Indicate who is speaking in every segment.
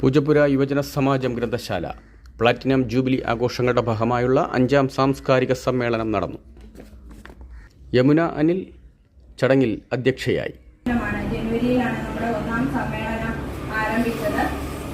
Speaker 1: പൂജപ്പുര യുവജന സമാജം ഗ്രന്ഥശാല. Platinum jubilee ആഘോഷങ്ങളുടെ ഭാഗമായുള്ള അഞ്ചാം സാംസ്കാരിക സമ്മേളനം നടന്നു. യമുന അനിൽ ചടങ്ങിൽ അധ്യക്ഷയായി.
Speaker 2: ജനുവരിയിലാണ് നമ്മുടെ ഒന്നാം സമ്മേളനം ആരംഭിച്ചത്.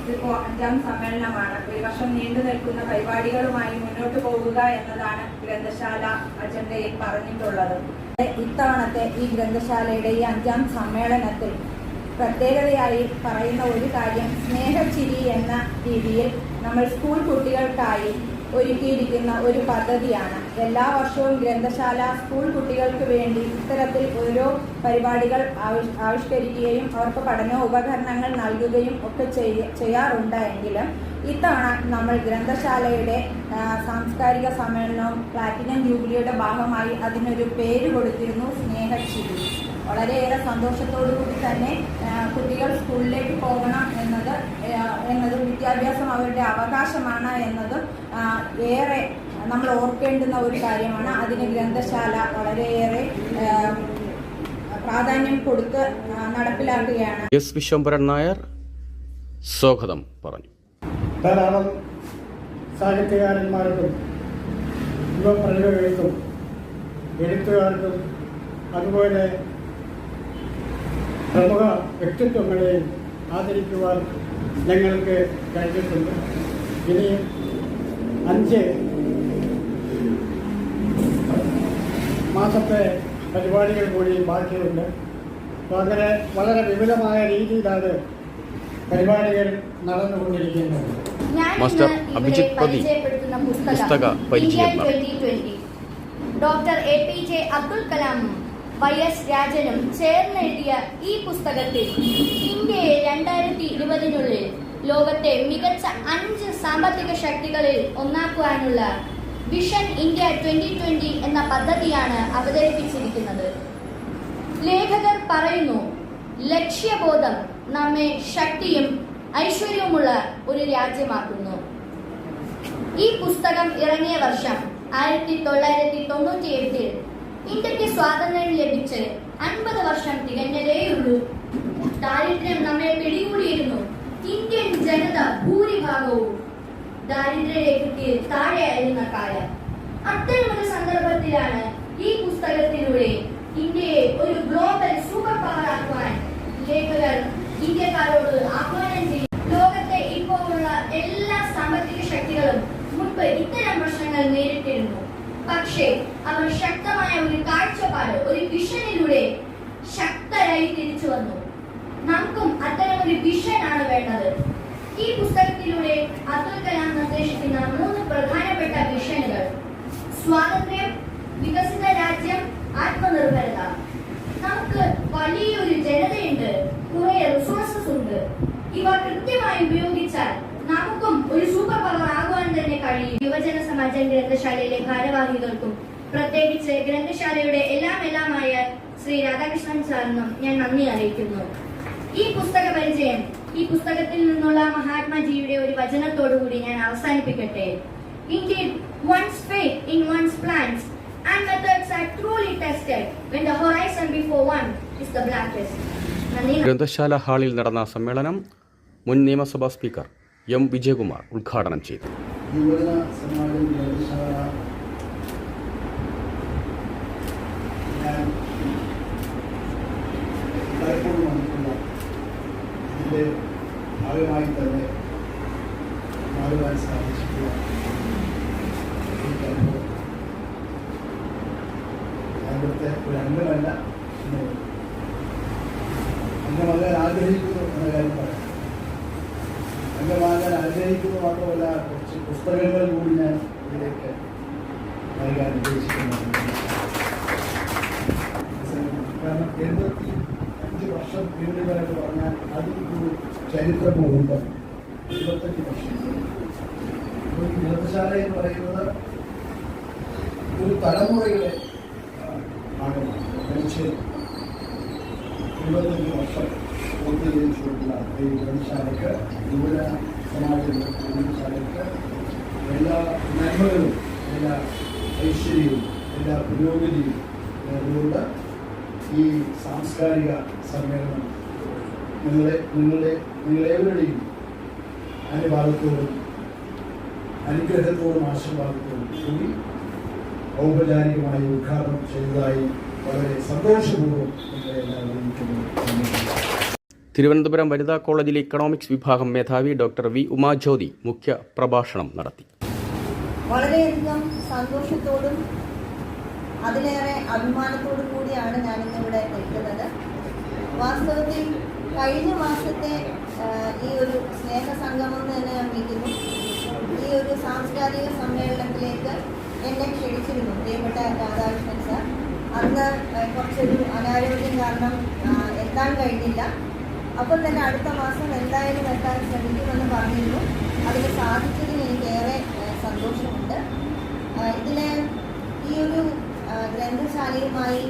Speaker 2: ഇതിപ്പോ അഞ്ചാം സമ്മേളനമാണ്. ഒരു വർഷം നീണ്ടു നിൽക്കുന്ന പരിപാടികളുമായി മുന്നോട്ട് പോവുക എന്നതാണ് ഗ്രന്ഥശാല അജണ്ടയിൽ പറഞ്ഞിട്ടുള്ളത്. ഇത്തവണത്തെ ഈ ഗ്രന്ഥശാലയുടെ ഈ അഞ്ചാം സമ്മേളനത്തിൽ പ്രത്യേകതയായി പറയുന്ന ഒരു കാര്യം സ്നേഹച്ചിരി എന്ന രീതിയിൽ നമ്മൾ സ്കൂൾ കുട്ടികൾക്കായി ഒരുക്കിയിരിക്കുന്ന ഒരു പദ്ധതിയാണ്. എല്ലാ വർഷവും ഗ്രന്ഥശാല സ്കൂൾ കുട്ടികൾക്ക് വേണ്ടി ഇത്തരത്തിൽ ഓരോ പരിപാടികൾ ആവിഷ് ആവിഷ്കരിക്കുകയും അവർക്ക് പഠന ഉപകരണങ്ങൾ നൽകുകയും ഒക്കെ ചെയ്യ- ചെയ്യാറുണ്ട് എങ്കിലും ഇത്തവണ നമ്മൾ ഗ്രന്ഥശാലയുടെ സാംസ്കാരിക സമ്മേളനവും പ്ലാറ്റിനം ജൂബിലിയുടെ ഭാഗമായി അതിനൊരു പേര് കൊടുത്തിരുന്നു സ്നേഹച്ചിരി. വളരെയേറെ സന്തോഷത്തോടു കൂടി തന്നെ കുട്ടികൾ സ്കൂളിലേക്ക് പോകണം എന്നത് എന്നതും വിദ്യാഭ്യാസം അവരുടെ അവകാശമാണ് എന്നതും ഏറെ നമ്മൾ ഓർക്കേണ്ടുന്ന ഒരു കാര്യമാണ്. അതിന് ഗ്രന്ഥശാല വളരെയേറെ പ്രാധാന്യം കൊടുത്ത് നടപ്പിലാക്കുകയാണ്.
Speaker 1: എസ് വിശ്വംഭരൻ നായർ സ്വാഗതം പറഞ്ഞു.
Speaker 3: ധാരാളം സാഹിത്യകാരന്മാർക്കും യുവപ്രതിഭകൾക്കും എഴുത്തുകാർക്കും അതുപോലെ പ്രമുഖ വ്യക്തിത്വങ്ങളെയും ആദരിക്കുവാൻ ഞങ്ങൾക്ക് കഴിഞ്ഞിട്ടുണ്ട് ഇനി അഞ്ച് മാസത്തെ പരിപാടികൾ കൂടി ബാക്കിയുണ്ട് അപ്പോൾ അങ്ങനെ വളരെ വിപുലമായ രീതിയിലാണ് പരിപാടികൾ നടന്നുകൊണ്ടിരിക്കുന്നത്
Speaker 4: ഞാൻ
Speaker 1: മാസ്റ്റർ അഭിജിത്
Speaker 4: പരിചയപ്പെടുത്തുന്ന
Speaker 1: പുസ്തക പരിചയം
Speaker 4: ഇന്ത്യ
Speaker 1: നടത്തി.
Speaker 4: 2020. Doctor A P J Abdul കലാമും Y S രാജനും ചേർന്നെഴുതിയ ഈ പുസ്തകത്തിൽ ഇന്ത്യയെ രണ്ടായിരത്തി ഇരുപതിനുള്ളിൽ ലോകത്തെ മികച്ച അഞ്ച് സാമ്പത്തിക ശക്തികളിൽ ഒന്നാക്കുവാനുള്ള വിഷൻ ഇന്ത്യ ട്വന്റി ട്വന്റി എന്ന പദ്ധതിയാണ് അവതരിപ്പിച്ചിരിക്കുന്നത്. ലേഖകർ പറയുന്നു ലക്ഷ്യബോധം നമ്മെ ശക്തിയും ഐശ്വര്യവുമുള്ള ഒരു രാജ്യമാക്കുന്നു. ഈ പുസ്തകം ഇറങ്ങിയ വർഷം ആയിരത്തി തൊള്ളായിരത്തി തൊണ്ണൂറ്റി എട്ടിൽ ഇന്ത്യയ്ക്ക് സ്വാതന്ത്ര്യം ലഭിച്ച് അൻപത് വർഷം തികഞ്ഞതേയുള്ളൂ. ദാരിദ്ര്യം നമ്മെ പിടികൂടിയിരുന്നു. ഇന്ത്യൻ ജനത ഭൂരിഭാഗവും ദാരിദ്ര്യരേഖയ്ക്ക് താഴെയായിരുന്ന കാലം. അത്തരമൊരു സന്ദർഭത്തിലാണ് ഈ പുസ്തകത്തിലൂടെ ഇന്ത്യയെ ഒരു ഗ്ലോബൽ സൂപ്പർ പവർ ആക്കുവാൻ ലേഖകർ ഇന്ത്യക്കാരോട് ആഹ്വാനം പക്ഷേ അവർ ശക്തമായ ഒരു കാഴ്ചപ്പാട് ഒരു വിഷനിലൂടെ ശക്തരായി തിരിച്ചു വന്നു. നമുക്കും അത്തരം ഒരു വിഷനാണ് വേണ്ടത്. ഈ പുസ്തകത്തിലൂടെ അബ്ദുൽ കലാം നിർദ്ദേശിക്കുന്ന മൂന്ന് പ്രധാനപ്പെട്ട വിഷനുകൾ സ്വാതന്ത്ര്യം ഗ്രന്ഥശാലയിലെ ഭാരവാഹികൾക്കും പ്രത്യേകിച്ച് ഗ്രന്ഥശാലയുടെ എല്ലാം എല്ലാമായ ശ്രീ രാധാകൃഷ്ണൻ സാറിനും ഞാൻ നന്ദി അറിയിക്കുന്നു. ഈ പുസ്തക പരിചയം ഈ പുസ്തകത്തിൽ നിന്നുള്ള മഹാത്മാജിയുടെ ഒരു വചനത്തോടുകൂടി ഞാൻ അവസാനിപ്പിക്കട്ടെ. Indeed, one's faith in one's plans and methods are truly tested when the horizon before one is the blackest.
Speaker 1: ഗ്രന്ഥശാല ഹാളിൽ നടന്ന സമ്മേളനം മുൻ നിയമസഭാ സ്പീക്കർ എം വിജയകുമാർ ഉദ്ഘാടനം ചെയ്തു.
Speaker 5: യുവജന സമാജം ഗ്രന്ഥശാല ഞാൻ ഭാഗമായി തന്നെ മാറുവാൻ സാധിച്ചിട്ടുള്ള അവിടുത്തെ ഒരു അംഗമല്ല എന്ന്. അംഗമാകാൻ ആഗ്രഹിക്കുന്നു എന്ന കാര്യം പറയാം അംഗമാകാൻ ആഗ്രഹിക്കുന്നു മാത്രമല്ല കുറച്ച് പുസ്തകങ്ങൾ കൂടി ഞാൻ ഇതിലേക്ക് നൽകാൻ എൺപത്തി അഞ്ച് വർഷം വീടുകളായിട്ട് പറഞ്ഞാൽ അതിൽ ഒരു ചരിത്രമുണ്ട് ഇരുപത്തഞ്ച് വർഷം. ഗ്രന്ഥശാല എന്ന് പറയുന്നത് ഒരു തലമുറയുടെ ഭാഗമാണ്. മനുഷ്യൻ ഇരുപത്തഞ്ച് വർഷം പൂർത്തീകരിച്ചിട്ടുള്ള ഈ ഗ്രന്ഥശാലയ്ക്ക് യുവജന സമാജ ഗ്രന്ഥശാലയ്ക്ക് എല്ലാ നന്മകളും എല്ലാ ഐശ്വര്യവും എല്ലാ പുരോഗതിയും നേർന്നുകൊണ്ട് ഈ സാംസ്കാരിക സമ്മേളനം നിങ്ങളെ നിങ്ങളുടെ നിങ്ങളേവരുടെയും അനുഭാവത്തോടും അനുഗ്രഹത്തോടും ആശീർവാദത്തോടും കൂടി ഔപചാരികമായി ഉദ്ഘാടനം ചെയ്തതായി വളരെ സന്തോഷപൂർവം നിങ്ങളെ എല്ലാവരും
Speaker 1: തിരുവനന്തപുരം വനിതാ കോളേജിലെ ഇക്കണോമിക്സ് വിഭാഗം മേധാവി ഡോക്ടർ വി ഉമാജ്യോതി മുഖ്യ പ്രഭാഷണം നടത്തി.
Speaker 6: വളരെയധികം സന്തോഷത്തോടും അതിലേറെ അഭിമാനത്തോടും കൂടിയാണ് ഞാൻ ഇന്നിവിടെ നിൽക്കുന്നത്. വാസ്തവത്തിൽ കഴിഞ്ഞ മാസത്തെ ഈ ഒരു സ്നേഹസംഗമം സംഗമം തന്നെ ഞാൻ വിളിക്കുന്നു. ഈ ഒരു സാംസ്കാരിക സമ്മേളനത്തിലേക്ക് എന്നെ ക്ഷണിച്ചിരുന്നു പ്രിയപ്പെട്ട രാധാകൃഷ്ണൻ സാർ. അന്ന് കുറച്ചൊരു അനാരോഗ്യം കാരണം എത്താൻ കഴിഞ്ഞില്ല. അപ്പോൾ തന്നെ അടുത്ത മാസം എന്തായാലും എത്താൻ ശ്രമിക്കുമെന്ന് പറഞ്ഞിരുന്നു അതിന് സാധിച്ചതിന് എനിക്ക് ഏറെ സന്തോഷമുണ്ട്. ഇതിന് ഈ ഒരു ഗ്രന്ഥശാലയുമായി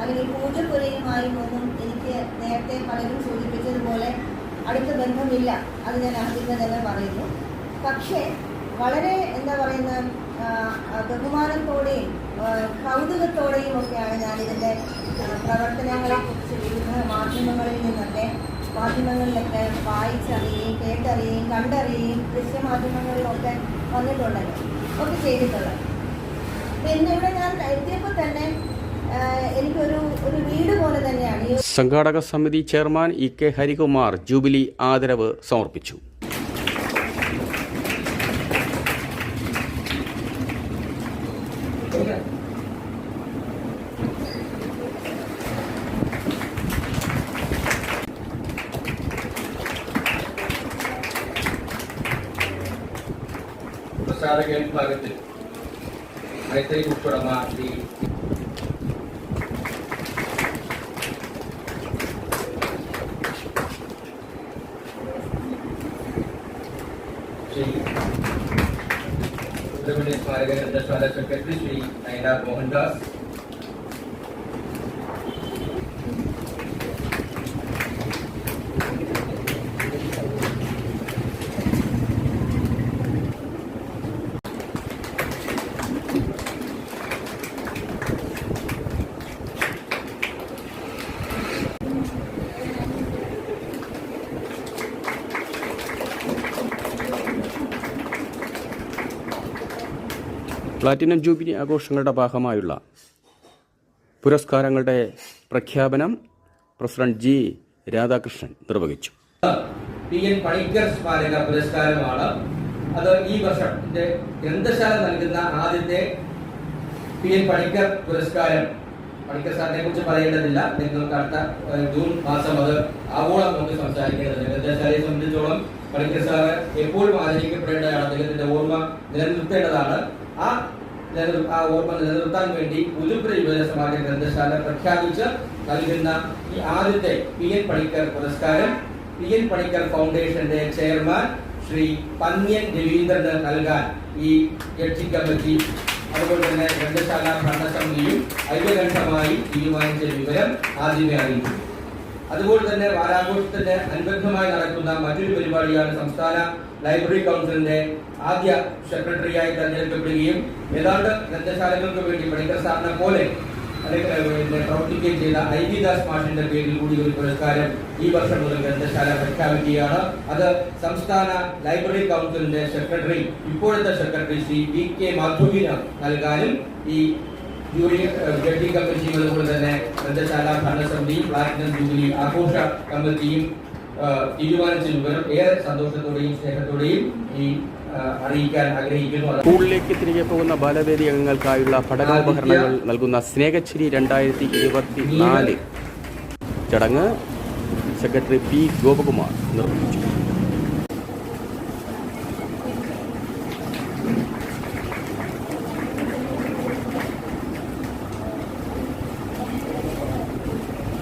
Speaker 6: അല്ലെങ്കിൽ പൂജപ്പുരയുമായും ഒന്നും എനിക്ക് നേരത്തെ പലരും സൂചിപ്പിച്ചതുപോലെ അടുത്ത ബന്ധമില്ല. അത് ഞാൻ ആദ്യമേ തന്നെ പറയുന്നു. പക്ഷേ വളരെ എന്താ പറയുന്ന ബഹുമാനത്തോടെയും കൗതുകത്തോടെയും ഒക്കെയാണ് ഞാൻ ഇതിന്റെ പ്രവർത്തനങ്ങളെക്കുറിച്ച് വിവിധ മാധ്യമങ്ങളിൽ നിന്നൊക്കെ മാധ്യമങ്ങളിലൊക്കെ വായിച്ചറിയുകയും കേട്ടറിയുകയും കണ്ടറിയുകയും ദൃശ്യമാധ്യമങ്ങളിലൊക്കെ വന്നിട്ടുണ്ടല്ലോ ഒക്കെ ചെയ്തിട്ടുള്ളത്. പിന്നെ ഇവിടെ ഞാൻ എത്തിയപ്പോൾ തന്നെ എനിക്കൊരു ഒരു വീട് പോലെ തന്നെയാണ്
Speaker 1: സംഘാടക സമിതി chairman E K Harikumar jubilee ആദരവ് സമർപ്പിച്ചു.
Speaker 7: പ്രസാദക വിഭാഗത്തിൽ മൈത്രി കുട്ടുടമ Shri Shri Subrahmanya Smaraka Granthashala secretary Shri Nayanar
Speaker 1: platinum jubilee ആഘോഷങ്ങളുടെ ഭാഗമായുള്ള പുരസ്കാരങ്ങളുടെ പ്രഖ്യാപനം പ്രസിഡന്റ് ജി രാധാകൃഷ്ണൻ നിർവഹിച്ചു.
Speaker 7: പി പണിക്കർ സ്മാരക പുരസ്കാരമാണ്. അത് ഈ വർഷം ഗ്രന്ഥശാല നൽകുന്ന ആദ്യത്തെ പി എൻ പണിക്കർ പുരസ്കാരം. പണിക്കർ സാറിനെ കുറിച്ച് പറയേണ്ടതില്ല. നിങ്ങൾക്ക് അടുത്ത ജൂൺ മാസം അത് ആവോളം നമുക്ക് സംസാരിക്കേണ്ടതുണ്ട്. ഗ്രന്ഥശാലയെ സംബന്ധിച്ചോളം പണിക്കർ സാറ് എപ്പോഴും ആദരിക്കപ്പെടേണ്ടതാണ് അദ്ദേഹത്തിന്റെ ഓർമ്മ നിലനിർത്തേണ്ടതാണ്. ആ ആ ഓർമ്മ നിലനിർത്താൻ വേണ്ടി പുതുപ്പുര യുവജന സമാജ ഗ്രന്ഥശാല പ്രഖ്യാപിച്ച് നൽകുന്ന ഈ ആദ്യത്തെ പി എൻ പണിക്കർ പുരസ്കാരം പി എൻ പണിക്കർ ഫൗണ്ടേഷന്റെ ചെയർമാൻ ശ്രീ പന്ന്യൻ രവീന്ദ്രന് നൽകാൻ ഈ ജഡ്ജി കമ്മിറ്റി അതുപോലെ തന്നെ ഗ്രന്ഥശാല ഭരണസമിതിയും ഐക്യകണ്ഠമായി തീരുമാനിച്ച വിവരം ആദ്യമേ അറിയിച്ചു അതുപോലെ തന്നെ വാരാഘോഷത്തിന്റെ അനുബന്ധമായി നടക്കുന്ന മറ്റൊരു പരിപാടിയാണ് സംസ്ഥാന ലൈബ്രറി കൗൺസിലിന്റെ ആദ്യ സെക്രട്ടറിയായി തെരഞ്ഞെടുക്കപ്പെടുകയും ഏതാണ്ട് ഗ്രന്ഥശാലകൾക്ക് വേണ്ടി പണിക്കർ സാറിനെ പോലെ പ്രവർത്തിക്കുകയും ചെയ്ത ഐ വി ദാസ് മാഷിന്റെ പേരിൽ കൂടി ഒരു പുരസ്കാരം ഈ വർഷം മുതൽ ഗ്രന്ഥശാല പ്രഖ്യാപിക്കുകയാണ്. അത് സംസ്ഥാന ലൈബ്രറി കൗൺസിലിന്റെ സെക്രട്ടറി ഇപ്പോഴത്തെ സെക്രട്ടറി ശ്രീ വി കെ മാധുവിന് നൽകാനും ഈ ജഡ്ജി കമ്മിറ്റിയും അതുപോലെ തന്നെ ഗ്രന്ഥശാല ഭരണസമിതിയും പ്ലാറ്റിനം ജൂബിലി ആഘോഷ കമ്മിറ്റിയും തീരുമാനിച്ച വിവരം ഏറെ സന്തോഷത്തോടെയും സ്നേഹത്തോടെയും ഈ ആ, അറിയിക്കാൻ ആഗ്രഹിക്കുന്നു.
Speaker 1: സ്കൂളിലേക്ക് തിരികെ പോകുന്ന ബാലവേദി അംഗങ്ങൾക്കായുള്ള പഠനോപകരണങ്ങൾ നൽകുന്ന സ്നേഹച്ചിരി രണ്ടായിരത്തി ഇരുപത്തി നാല് ചടങ്ങ് സെക്രട്ടറി പി ഗോപകുമാർ നിർവഹിച്ചു.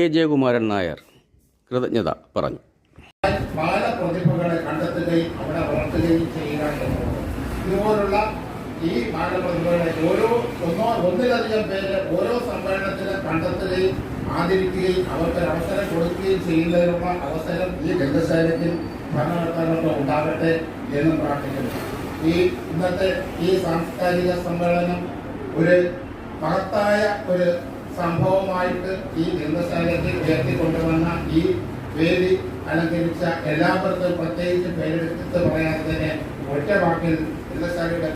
Speaker 1: കെ ജയകുമാരൻ നായർ കൃതജ്ഞത പറഞ്ഞു.
Speaker 8: ബാലപ്രതിഭകളെ കണ്ടെത്തുകയും അവിടെ വളർത്തുകയും ചെയ്യുക ഇതുപോലുള്ള ഈ ബാലപ്രതിഭകളെ ഓരോ ഒന്നോ ഒന്നിലധികം പേര് ഓരോ സമ്മേളനത്തിലും കണ്ടെത്തുകയും ആദരിക്കുകയും അവർക്ക് അവസരം കൊടുക്കുകയും ചെയ്യുന്നതിനുള്ള അവസരം ഈ ഗ്രന്ഥശാലയ്ക്കും ഭരണകർത്താക്കൾക്ക് ഉണ്ടാകട്ടെ എന്നും പ്രാർത്ഥിക്കുന്നു. ഈ ഇന്നത്തെ ഈ സാംസ്കാരിക സമ്മേളനം ഒരു മഹത്തായ ഒരു സംഭവമായിട്ട് ഈ ഗ്രന്ഥശാലയ്ക്ക് ഉയർത്തിക്കൊണ്ടുവന്ന ഈ വേദി അലങ്കരിച്ച എല്ലാവർക്കും പ്രത്യേകിച്ച് പേരെടുത്ത് പറയാതെ തന്നെ ഒറ്റ വാക്കിൽ ഗ്രന്ഥശാലയുടെ